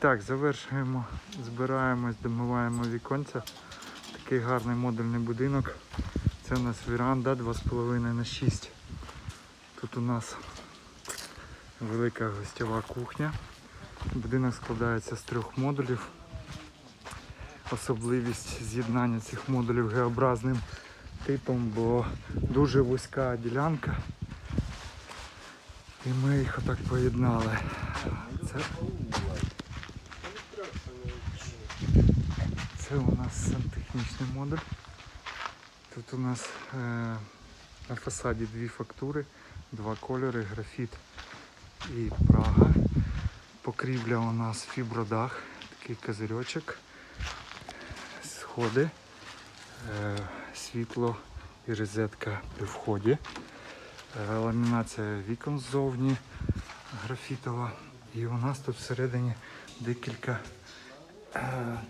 Так, завершуємо, збираємось, домиваємо віконця. Такий гарний модульний будинок. Це у нас віранда 2,5 на 6. Тут у нас велика гостьова кухня. Будинок складається з трьох модулів. Особливість з'єднання цих модулів геобразним типом, бо дуже вузька ділянка. І ми їх отак поєднали. Це, це у нас сантехнічний модуль. Тут у нас е, на фасаді дві фактури, два кольори, графіт і Прага. Покрівля у нас фібродах, такий козирьочок, сходи, е, світло і розетка при вході. Е, Ламінація вікон ззовні графітова. І у нас тут всередині декілька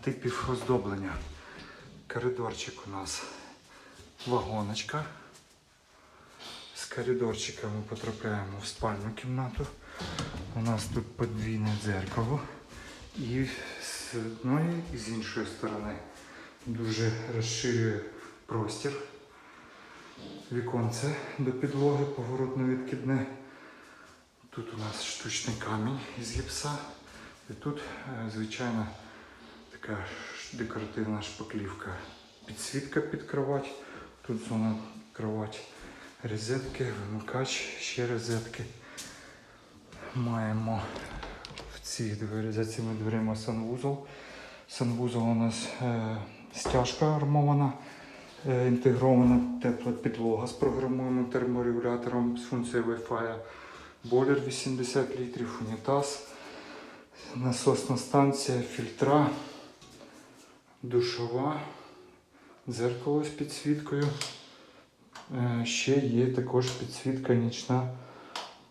типів оздоблення. Коридорчик у нас вагоночка. З коридорчика ми потрапляємо в спальну кімнату. У нас тут подвійне дзеркало. І з одної і з іншої сторони дуже розширює простір. Віконце до підлоги, поворотно відкидне. Тут у нас штучний камінь із гіпса. І тут, е, звичайно, така декоративна шпаклівка. Підсвітка під кровать. Тут зона кровать. Розетки, вимикач, ще розетки. Маємо в цій двері, за цими дверима санвузол. Санвузол у нас е, стяжка армована, е, інтегрована тепла підлога з програмованим терморегулятором з функцією Wi-Fi. Бойлер 80 літрів, унітаз, насосна станція, фільтра, душова, дзеркало з підсвіткою. Е, Ще є також підсвітка нічна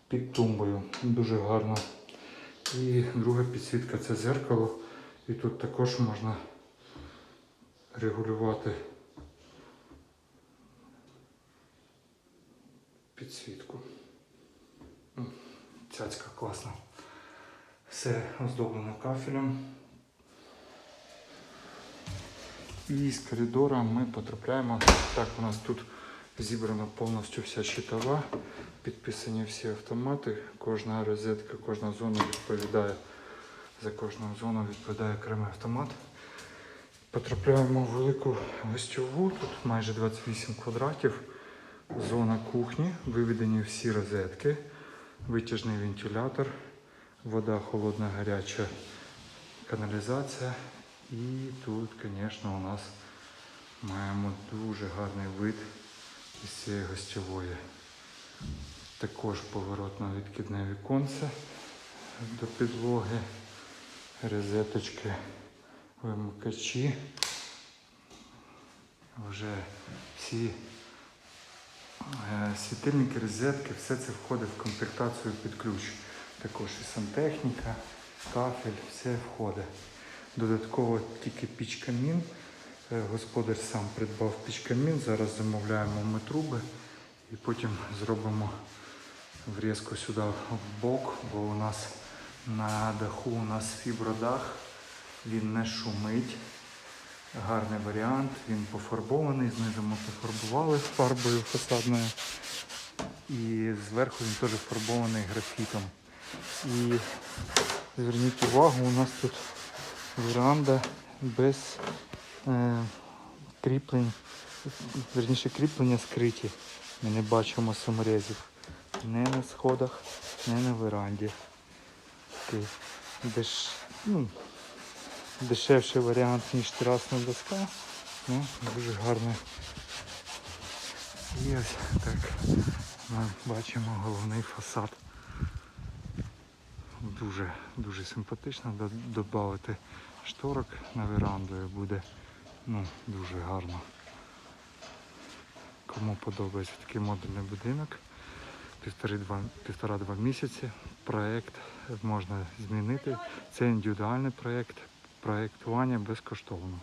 під тумбою. Дуже гарно. І друга підсвітка це зеркало. І тут також можна регулювати підсвітку. Цяцька класна. Все оздоблено кафелем. І з коридора ми потрапляємо. Так, у нас тут зібрана повністю вся щитова, підписані всі автомати. Кожна розетка, кожна зона відповідає. За кожну зону відповідає окремий автомат. Потрапляємо в велику гостьову, тут майже 28 квадратів. Зона кухні, виведені всі розетки, витяжний вентилятор, вода холодна, гаряча каналізація. І тут, звісно, у нас маємо дуже гарний вид із цієї гостьової. Також поворотно відкидне віконце до підлоги, розеточки, вимикачі. Вже всі е, світильники, розетки, все це входить в комплектацію під ключ. Також і сантехніка, кафель, все входить. Додатково тільки піч-камін. Е, Господар сам придбав піч-камін. Зараз замовляємо ми труби і потім зробимо врізку сюди в бок, бо у нас на даху у нас фібродах, він не шумить. Гарний варіант, він пофарбований, знизу ми пофарбували фарбою фасадною. І зверху він теж фарбований графітом. І зверніть увагу, у нас тут веранда без е, кріплень, верніше кріплення скриті. Ми не бачимо саморезів. Не на сходах, не на веранді. Такий деш, ну, дешевший варіант, ніж терасна доска. Ну, дуже гарний. І ось так ми бачимо головний фасад. Дуже дуже симпатично. Додати шторок на веранду і буде ну, дуже гарно. Кому подобається такий модульний будинок, півтора-два місяці. Проєкт можна змінити. Це індивідуальний проєкт, проєктування безкоштовно.